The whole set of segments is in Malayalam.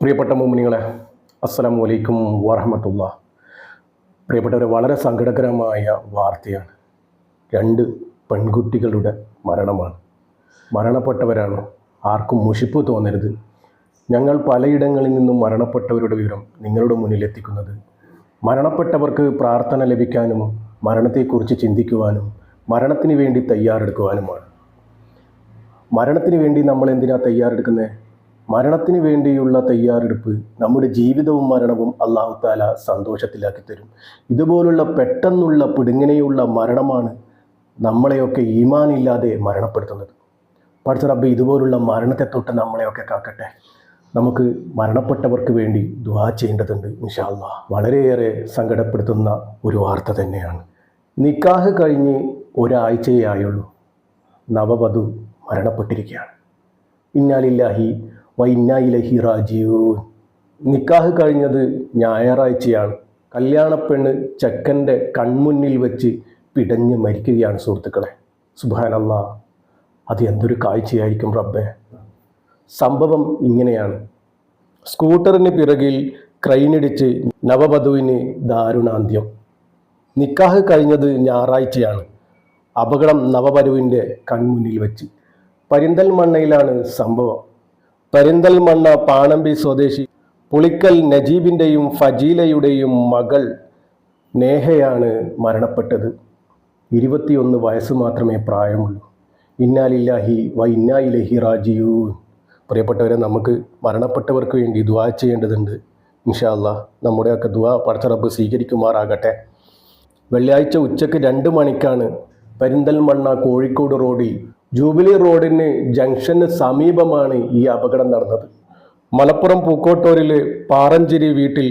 പ്രിയപ്പെട്ട മോമിനികളെ അസ്സലാമു വലൈക്കും വറഹമത്തുള്ള പ്രിയപ്പെട്ടവരെ വളരെ സങ്കടകരമായ വാർത്തയാണ്. രണ്ട് പെൺകുട്ടികളുടെ മരണമാണ്. മരണപ്പെട്ടവരാണ്. ആർക്കും മുഷിപ്പ് തോന്നരുത്. ഞങ്ങൾ പലയിടങ്ങളിൽ നിന്നും മരണപ്പെട്ടവരുടെ വിവരം നിങ്ങളുടെ മുന്നിൽ എത്തിക്കുന്നത് മരണപ്പെട്ടവർക്ക് പ്രാർത്ഥന ലഭിക്കാനും മരണത്തെക്കുറിച്ച് ചിന്തിക്കുവാനും മരണത്തിന് വേണ്ടി തയ്യാറെടുക്കുവാനുമാണ്. മരണത്തിന് വേണ്ടി നമ്മൾ എന്തിനാണ് തയ്യാറെടുക്കുന്നത്? മരണത്തിന് വേണ്ടിയുള്ള തയ്യാറെടുപ്പ് നമ്മുടെ ജീവിതവും മരണവും അള്ളാഹു താല സന്തോഷത്തിലാക്കി തരും. ഇതുപോലുള്ള പെട്ടെന്നുള്ള പിടുങ്ങനെയുള്ള മരണമാണ് നമ്മളെയൊക്കെ ഈമാനില്ലാതെ മരണപ്പെടുത്തുന്നത്. പഠിച്ച റബ്ബ് ഇതുപോലുള്ള മരണത്തെ തൊട്ട് നമ്മളെയൊക്കെ കാക്കട്ടെ. നമുക്ക് മരണപ്പെട്ടവർക്ക് വേണ്ടി ദുവാ ചെയ്യേണ്ടതുണ്ട് ഇൻഷാല്ല വളരെയേറെ സങ്കടപ്പെടുത്തുന്ന ഒരു വാർത്ത തന്നെയാണ്. നിക്കാഹ് കഴിഞ്ഞ് ഒരാഴ്ചയേ ആയുള്ളൂ. നവവധു മരണപ്പെട്ടിരിക്കുകയാണ്. ഇന്നാലില്ലാഹി വ ഇന്നായിലഹി റാജിയൂൻ നിക്കാഹ് കഴിഞ്ഞത് ഞായറാഴ്ചയാണ്. കല്യാണപ്പെണ്ണ് ചെക്കന്റെ കൺമുന്നിൽ വെച്ച് പിടഞ്ഞ് മരിക്കുകയാണ് സുഹൃത്തുക്കളെ. സുബാനല്ല അത് എന്തൊരു കാഴ്ചയായിരിക്കും റബ്ബെ. സംഭവം ഇങ്ങനെയാണ്. സ്കൂട്ടറിന് പിറകിൽ ക്രൈനിടിച്ച് നവവധുവിന് ദാരുണാന്ത്യം. നിക്കാഹ് കഴിഞ്ഞത് ഞായറാഴ്ചയാണ്. അപകടം നവവധുവിന്റെ കൺമുന്നിൽ വെച്ച്. പരിന്തൽമണ്ണയിലാണ് സംഭവം. പരിന്തൽമണ്ണ പാണമ്പി സ്വദേശി പുളിക്കൽ നജീബിന്റെയും ഫജീലയുടെയും മകൾ നേഹയാണ് മരണപ്പെട്ടത്. ഇരുപത്തിയൊന്ന് വയസ്സ് മാത്രമേ പ്രായമുള്ളൂ. ഇന്നാലില്ലാഹി വ ഇന്നായിലഹി റാജിയൂൻ പ്രിയപ്പെട്ടവരെ നമുക്ക് മരണപ്പെട്ടവർക്ക് വേണ്ടി ദുആ ചെയ്യേണ്ടതുണ്ട്. ഇൻഷാല്ല നമ്മുടെയൊക്കെ ദുആ പടച്ചറബ് സ്വീകരിക്കുമാറാകട്ടെ. വെള്ളിയാഴ്ച ഉച്ചയ്ക്ക് രണ്ട് മണിക്കാണ് പെരിന്തൽമണ്ണ കോഴിക്കോട് റോഡിൽ ജൂബിലി റോഡിന് ജംഗ്ഷന് സമീപമാണ് ഈ അപകടം നടന്നത്. മലപ്പുറം പൂക്കോട്ടൂരിലെ പാറഞ്ചേരി വീട്ടിൽ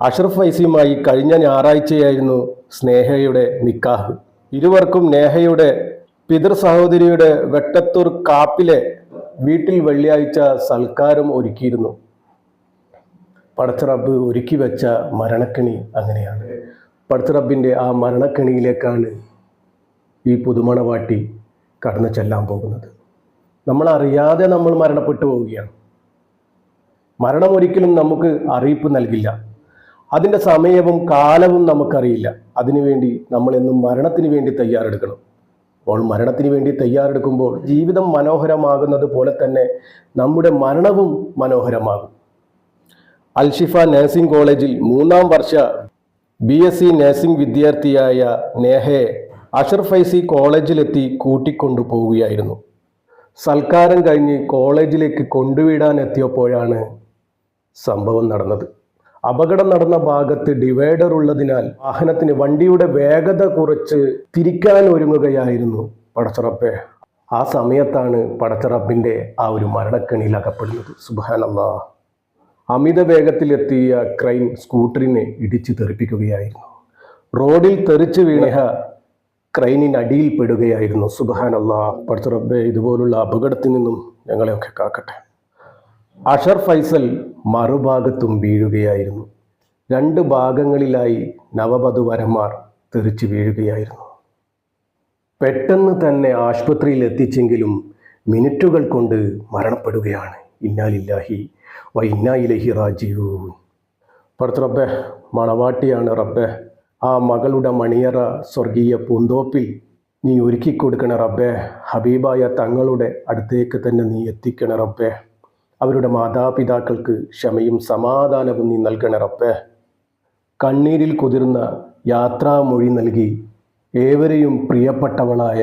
അഷ്റഫ് ഫൈസിയുമായി കഴിഞ്ഞ ഞായറാഴ്ചയായിരുന്നു സ്നേഹയുടെ നിക്കാഹ്. ഇരുവർക്കും നേഹയുടെ പിതൃ സഹോദരിയുടെ വെട്ടത്തൂർ കാപ്പിലെ വീട്ടിൽ വെള്ളിയാഴ്ച സൽക്കാരം ഒരുക്കിയിരുന്നു. പടച്ചറബ് ഒരുക്കി വെച്ച മരണക്കിണി അങ്ങനെയാണ്. പടച്ചറബിന്റെ ആ മരണക്കിണിയിലേക്കാണ് ഈ പുതുമണവാട്ടി കടന്നു ചെല്ലാൻ പോകുന്നത്. നമ്മൾ അറിയാതെ നമ്മൾ മരണപ്പെട്ടു പോവുകയാണ്. മരണം ഒരിക്കലും നമുക്ക് അറിയിപ്പ് നൽകില്ല. അതിന്റെ സമയവും കാലവും നമുക്കറിയില്ല. അതിനുവേണ്ടി നമ്മൾ എന്നും മരണത്തിന് വേണ്ടി തയ്യാറെടുക്കണം. അപ്പോൾ മരണത്തിന് വേണ്ടി തയ്യാറെടുക്കുമ്പോൾ ജീവിതം മനോഹരമാകുന്നത് പോലെ തന്നെ നമ്മുടെ മരണവും മനോഹരമാകും. അൽഷിഫ നഴ്സിംഗ് കോളേജിൽ മൂന്നാം വർഷ ബി എസ് സി നഴ്സിംഗ് വിദ്യാർത്ഥിയായ നേഹയെ അഷർ ഫൈസി കോളേജിലെത്തി കൂട്ടിക്കൊണ്ടു പോവുകയായിരുന്നു സൽക്കാരം കഴിഞ്ഞ് കോളേജിലേക്ക് കൊണ്ടുവിടാൻ എത്തിയപ്പോഴാണ് സംഭവം നടന്നത്. അപകടം നടന്ന ഭാഗത്ത് ഡിവൈഡർ ഉള്ളതിനാൽ വാഹനത്തിന് വണ്ടിയുടെ വേഗത കുറച്ച് തിരിക്കാൻ ഒരുങ്ങുകയായിരുന്നു പടച്ചറപ്പെ. ആ സമയത്താണ് പടച്ചറപ്പിന്റെ ആ ഒരു മരണക്കണിയിൽ അകപ്പെടുന്നത്. സുബാനല്ലാ അമിത വേഗത്തിലെത്തിയ ക്രൈം സ്കൂട്ടറിനെ ഇടിച്ചു തെറിപ്പിക്കുകയായിരുന്നു. റോഡിൽ തെറിച്ച് വീണ ക്രൈനിനടിയിൽ പെടുകയായിരുന്നു. സുബാനല്ലാ പടുത്തുറബ്ബെ ഇതുപോലുള്ള അപകടത്തിൽ നിന്നും ഞങ്ങളെയൊക്കെ കാക്കട്ടെ. അഷർ ഫൈസൽ മറുഭാഗത്തും വീഴുകയായിരുന്നു. രണ്ട് ഭാഗങ്ങളിലായി നവവധുവരന്മാർ തെറിച്ചു വീഴുകയായിരുന്നു. പെട്ടെന്ന് തന്നെ ആശുപത്രിയിൽ എത്തിച്ചെങ്കിലും മിനിറ്റുകൾ കൊണ്ട് മരണപ്പെടുകയാണ്. ഇന്നാലില്ലാഹി വൈ ഇന്നായി ലഹി പുറത്ത് റബ്ബെ മണവാട്ടിയാണ് റബ്ബെ. ആ മകളുടെ മണിയറ സ്വർഗീയ പൂന്തോപ്പിൽ നീ ഒരുക്കി കൊടുക്കണ റബ്ബെ. ഹബീബായ തങ്ങളുടെ അടുത്തേക്ക് തന്നെ നീ എത്തിക്കണ റബ്ബേ. അവരുടെ മാതാപിതാക്കൾക്ക് ക്ഷമയും സമാധാനവും നീ നൽകണ റബ്ബേ. കണ്ണീരിൽ കുതിർന്ന യാത്രാമൊഴി നൽകി ഏവരെയും പ്രിയപ്പെട്ടവളായ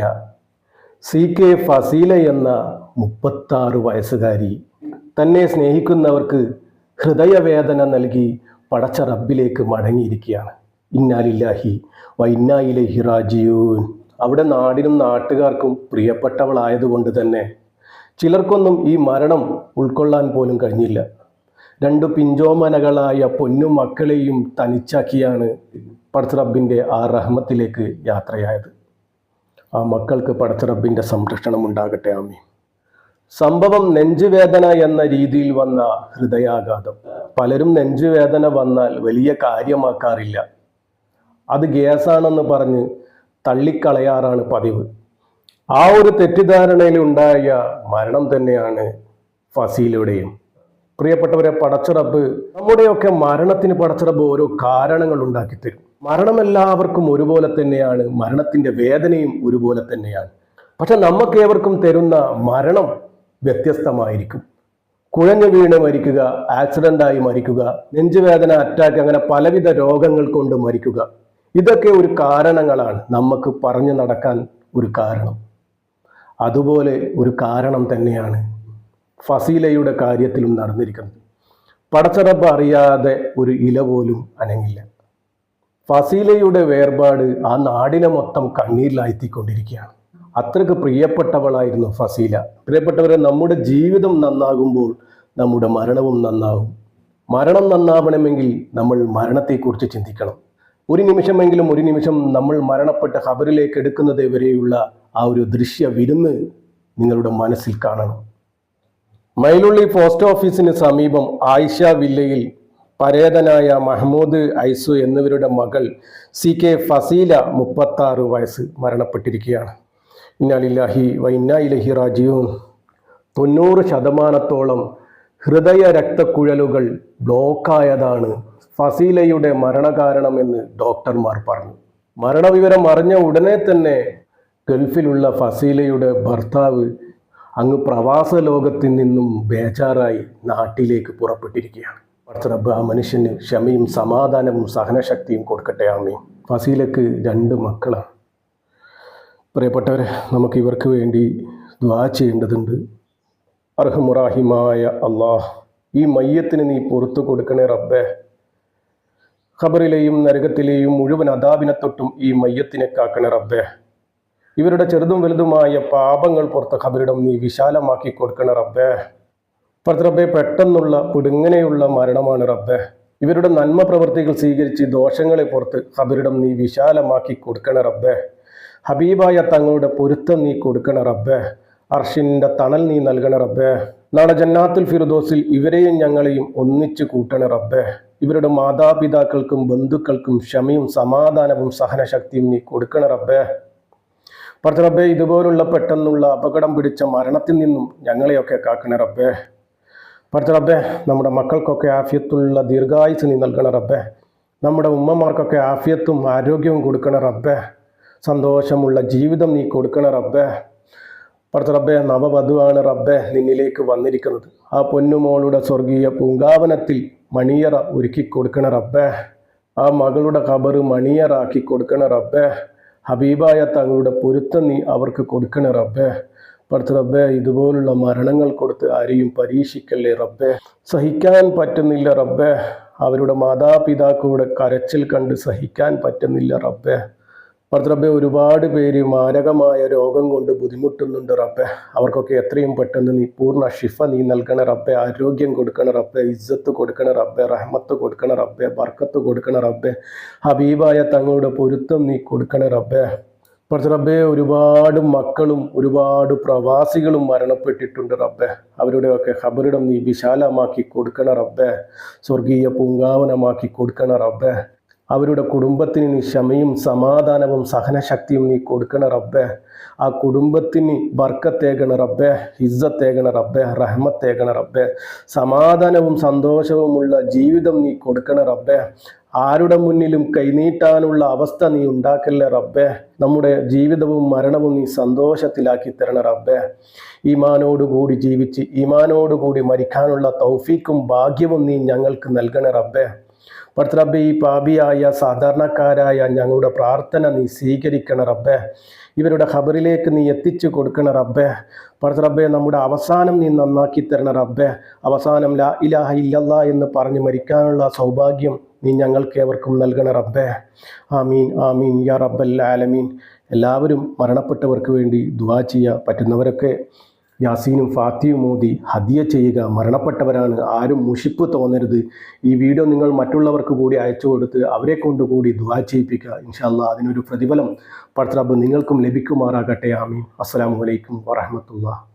സി കെ ഫസീല എന്ന മുപ്പത്താറ് വയസ്സുകാരി തന്നെ സ്നേഹിക്കുന്നവർക്ക് ഹൃദയവേദന നൽകി പടച്ച റബ്ബിലേക്ക് മടങ്ങിയിരിക്കുകയാണ്. ഇന്നാലില്ലാഹി വ ഇന്നായിലഹി റാജിയൂൻ അവിടെ നാടിനും നാട്ടുകാർക്കും പ്രിയപ്പെട്ടവളായതുകൊണ്ട് തന്നെ ചിലർക്കൊന്നും ഈ മരണം ഉൾക്കൊള്ളാൻ പോലും കഴിഞ്ഞില്ല. രണ്ടു പിഞ്ചോമനകളായ പൊന്നും മക്കളെയും തനിച്ചാക്കിയാണ് പടത്തറബിന്റെ ആ റഹ്മത്തിലേക്ക് യാത്രയായത്. ആ മക്കൾക്ക് പടത്തറബിന്റെ സംരക്ഷണം ഉണ്ടാകട്ടെ ആമി സംഭവം നെഞ്ചുവേദന എന്ന രീതിയിൽ വന്ന ഹൃദയാഘാതം. പലരും നെഞ്ചുവേദന വന്നാൽ വലിയ കാര്യമാക്കാറില്ല. അത് ഗ്യാസാണെന്ന് പറഞ്ഞ് തള്ളിക്കളയാറാണ് പതിവ്. ആ ഒരു തെറ്റിദ്ധാരണയിൽ ഉണ്ടായ മരണം തന്നെയാണ് ഫസീലയുടെയും. പ്രിയപ്പെട്ടവരെ പടച്ചിറപ്പ് നമ്മുടെയൊക്കെ മരണത്തിന് പടച്ചിറപ്പ് ഓരോ കാരണങ്ങൾ ഉണ്ടാക്കി തരും മരണം എല്ലാവർക്കും ഒരുപോലെ തന്നെയാണ് മരണത്തിന്റെ വേദനയും ഒരുപോലെ തന്നെയാണ്. പക്ഷെ നമുക്കേവർക്കും തരുന്ന മരണം വ്യത്യസ്തമായിരിക്കും. കുഴഞ്ഞു വീണ് മരിക്കുക ആക്സിഡന്റായി മരിക്കുക നെഞ്ചുവേദന അറ്റാക്ക് അങ്ങനെ പലവിധ രോഗങ്ങൾ കൊണ്ട് മരിക്കുക. ഇതൊക്കെ ഒരു കാരണങ്ങളാണ്. നമുക്ക് പറഞ്ഞു നടക്കാൻ ഒരു കാരണം. അതുപോലെ ഒരു കാരണം തന്നെയാണ് ഫസീലയുടെ കാര്യത്തിലും നടന്നിരിക്കുന്നത്. പടച്ചറബ് അറിയാതെ ഒരു ഇല പോലും അനങ്ങില്ല. ഫസീലയുടെ വേർപാട് ആ നാടിനെ മൊത്തം കണ്ണീരിലാഴ്ത്തിക്കൊണ്ടിരിക്കുകയാണ്. അത്രയ്ക്ക് പ്രിയപ്പെട്ടവളായിരുന്നു ഫസീല. പ്രിയപ്പെട്ടവരെ നമ്മുടെ ജീവിതം നന്നാകുമ്പോൾ നമ്മുടെ മരണവും നന്നാവും. മരണം നന്നാവണമെങ്കിൽ നമ്മൾ മരണത്തെക്കുറിച്ച് ചിന്തിക്കണം. ഒരു നിമിഷമെങ്കിലും ഒരു നിമിഷം നമ്മൾ മരണപ്പെട്ട ഖബറിലേക്ക് എടുക്കുന്നത് വരെയുള്ള ആ ഒരു ദൃശ്യ വിരുന്ന് നിങ്ങളുടെ മനസ്സിൽ കാണണം. മയിലുള്ളി പോസ്റ്റ് ഓഫീസിന് സമീപം ആയിഷ വില്ലയിൽ പരേതനായ മഹമ്മൂദ് ഐസു എന്നിവരുടെ മകൾ സി കെ ഫസീല മുപ്പത്താറ് വയസ്സ് മരണപ്പെട്ടിരിക്കുകയാണ്. ഇന്നാലില്ലാഹി വ ഇന്നാ ഇലഹി റാജിയൂൻ തൊണ്ണൂറ് ശതമാനത്തോളം ഹൃദയ രക്തക്കുഴലുകൾ ബ്ലോക്കായതാണ് ഫസീലയുടെ മരണകാരണം എന്ന് ഡോക്ടർമാർ പറഞ്ഞു. മരണവിവരം അറിഞ്ഞ ഉടനെ തന്നെ ഗൾഫിലുള്ള ഫസീലയുടെ ഭർത്താവ് അങ്ങ് പ്രവാസ ലോകത്തിൽ നിന്നും ബേജാറായി നാട്ടിലേക്ക് പുറപ്പെട്ടിരിക്കുകയാണ്. ഭർത്തറബ് ആ മനുഷ്യന് ക്ഷമയും സമാധാനവും സഹനശക്തിയും കൊടുക്കട്ടെ ആമീൻ. ഫസീലക്ക് രണ്ട് മക്കളാണ്. പ്രിയപ്പെട്ടവരെ നമുക്ക് ഇവർക്ക് വേണ്ടി ദ്വാ ചെയ്യേണ്ടതുണ്ട്. അർഹമുറാഹിമായ അള്ളാഹ് ഈ മയ്യത്തിന് നീ പുറത്തു കൊടുക്കണേ റബ്ബേ. ഖബറിലെയും നരകത്തിലെയും മുഴുവൻ അതാപിനെ തൊട്ടും ഈ മയ്യത്തിനെ കാക്കണേ റബ്ബേ. ഇവരുടെ ചെറുതും വലുതുമായ പാപങ്ങൾ പുറത്ത് ഖബറിടം നീ വിശാലമാക്കി കൊടുക്കണേ റബ്ബേ. പുറത്ത് റബ്ബെ പെട്ടെന്നുള്ള പുടുങ്ങനെയുള്ള മരണമാണ് റബ്ബേ. ഇവരുടെ നന്മ പ്രവൃത്തികൾ സ്വീകരിച്ച് ദോഷങ്ങളെ പുറത്ത് ഖബറിടം നീ വിശാലമാക്കി കൊടുക്കണേ റബ്ബേ. ഹബീബായ തങ്ങളുടെ പൊരുത്തം നീ കൊടുക്കണ റബ്ബേ. അർഷിന്റെ തണൽ നീ നൽകണ റബ്ബേ. നാളെ ജന്നാത്തുൽ ഫിറുദോസിൽ ഇവരെയും ഞങ്ങളെയും ഒന്നിച്ചു കൂട്ടണ റബ്ബേ. ഇവരുടെ മാതാപിതാക്കൾക്കും ബന്ധുക്കൾക്കും ക്ഷമയും സമാധാനവും സഹനശക്തിയും നീ കൊടുക്കണ റബ്ബേ. പറഞ്ഞ റബ്ബേ ഇതുപോലുള്ള പെട്ടെന്നുള്ള അപകടം പിടിച്ച മരണത്തിൽ നിന്നും ഞങ്ങളെയൊക്കെ കാക്കണ റബ്ബേ. പറഞ്ഞ റബ്ബേ നമ്മുടെ മക്കൾക്കൊക്കെ ആഫിയത്തുള്ള ദീർഘായുസ് നീ നൽകണ റബ്ബേ. നമ്മുടെ ഉമ്മമാർക്കൊക്കെ ആഫിയത്തും ആരോഗ്യവും കൊടുക്കണ റബ്ബേ. സന്തോഷമുള്ള ജീവിതം നീ കൊടുക്കണ റബ്ബേ. പറഞ്ഞ റബ്ബെ നവവധുവാണ് റബ്ബെ നിന്നിലേക്ക് വന്നിരിക്കുന്നത്. ആ പൊന്നുമോളുടെ സ്വർഗീയ പൂങ്കാവനത്തിൽ മണിയറ ഒരുക്കി കൊടുക്കണ റബ്ബേ. ആ മകളുടെ ഖബറ് മണിയറാക്കി കൊടുക്കണ റബ്ബേ. ഹബീബായ തങ്ങളുടെ പൊരുത്തം നീ അവർക്ക് കൊടുക്കണ റബ്ബേ. പടുത്ത റബ്ബേ ഇതുപോലുള്ള മരണങ്ങൾ കൊടുത്ത് ആരെയും പരീക്ഷിക്കല്ലേ റബ്ബേ. സഹിക്കാൻ പറ്റുന്നില്ല റബ്ബേ. അവരുടെ മാതാപിതാക്കളുടെ കരച്ചിൽ കണ്ട് സഹിക്കാൻ പറ്റുന്നില്ല റബ്ബേ. പടുത്ത റബ്ബെ ഒരുപാട് പേര് മാരകമായ രോഗം കൊണ്ട് ബുദ്ധിമുട്ടുന്നുണ്ട് റബ്ബെ. അവർക്കൊക്കെ എത്രയും പെട്ടെന്ന് നീ പൂർണ ഷിഫ നീ നൽകണ റബ്ബെ. ആരോഗ്യം കൊടുക്കണ റബ്ബെ. ഇജ്ജത്ത് കൊടുക്കണ റബ്ബെ. റഹ്മത്ത് കൊടുക്കണ റബ്ബെ. ബർക്കത്ത് കൊടുക്കണ റബ്ബെ. ഹബീബായ തങ്ങളുടെ പൊരുത്തം നീ കൊടുക്കണ റബ്ബെ. റബ്ബെ ഒരുപാട് മക്കളും ഒരുപാട് പ്രവാസികളും മരണപ്പെട്ടിട്ടുണ്ട് റബ്ബെ. അവരുടെയൊക്കെ ഖബറിടം നീ വിശാലമാക്കി കൊടുക്കണ റബ്ബെ. സ്വർഗീയ പൂങ്കാവനമാക്കി കൊടുക്കണ റബ്ബെ. അവരുടെ കുടുംബത്തിന് നീ ക്ഷമയും സമാധാനവും സഹനശക്തിയും നീ കൊടുക്കണ റബ്ബേ. ആ കുടുംബത്തിന് ബർക്കത്തേകണ റബ്ബേ ഇസ്സത്തേകണ റബ്ബേ റഹ്മത്തേകണ റബ്ബേ. സമാധാനവും സന്തോഷവുമുള്ള ജീവിതം നീ കൊടുക്കണ റബ്ബേ. ആരുടെ മുന്നിലും കൈനീട്ടാനുള്ള അവസ്ഥ നീ ഉണ്ടാക്കല്ലേ റബ്ബേ. നമ്മുടെ ജീവിതവും മരണവും നീ സന്തോഷത്തിലാക്കി തരണ റബ്ബേ. ഈമാനോടുകൂടി ജീവിച്ച് ഈമാനോടുകൂടി മരിക്കാനുള്ള തൗഫീക്കും ഭാഗ്യവും നീ ഞങ്ങൾക്ക് നൽകണ റബ്ബേ. പടുത്ത റബ്ബെ ഈ പാപിയായ സാധാരണക്കാരായ ഞങ്ങളുടെ പ്രാർത്ഥന നീ സ്വീകരിക്കണ റബ്ബെ. ഇവരുടെ ഖബറിലേക്ക് നീ എത്തിച്ചു കൊടുക്കണ റബ്ബെ. പടുത്ത റബ്ബെ നമ്മുടെ അവസാനം നീ നന്നാക്കി തരണ റബ്ബെ. അവസാനം ലാ ഇലാഹ ഇല്ലല്ല എന്ന് പറഞ്ഞ് മരിക്കാനുള്ള സൗഭാഗ്യം നീ ഞങ്ങൾക്ക് ഏവർക്കും നൽകണ റബ്ബെ. ആമീൻ ആമീൻ യാ റബ്ബൽ ആലമീൻ. എല്ലാവരും മരണപ്പെട്ടവർക്ക് വേണ്ടി ദുവാ ചെയ്യുക പറ്റുന്നവരൊക്കെ യാസീനും ഫാത്തിയും മോദി ഹദിയ ചെയ്യുക മരണപ്പെട്ടവരാണ്. ആരും മുഷിപ്പ് തോന്നരുത്. ഈ വീഡിയോ നിങ്ങൾ മറ്റുള്ളവർക്ക് കൂടി അയച്ചു കൊടുത്ത് അവരെ കൊണ്ടുകൂടി ദുവാ ചെയ്യിപ്പിക്കുക. ഇൻഷാല്ല അതിനൊരു പ്രതിഫലം പടത്തറബ് നിങ്ങൾക്കും ലഭിക്കുമാറാകട്ടെ. ആമീൻ. അസ്സാം വലൈക്കും വറഹമത്തുള്ള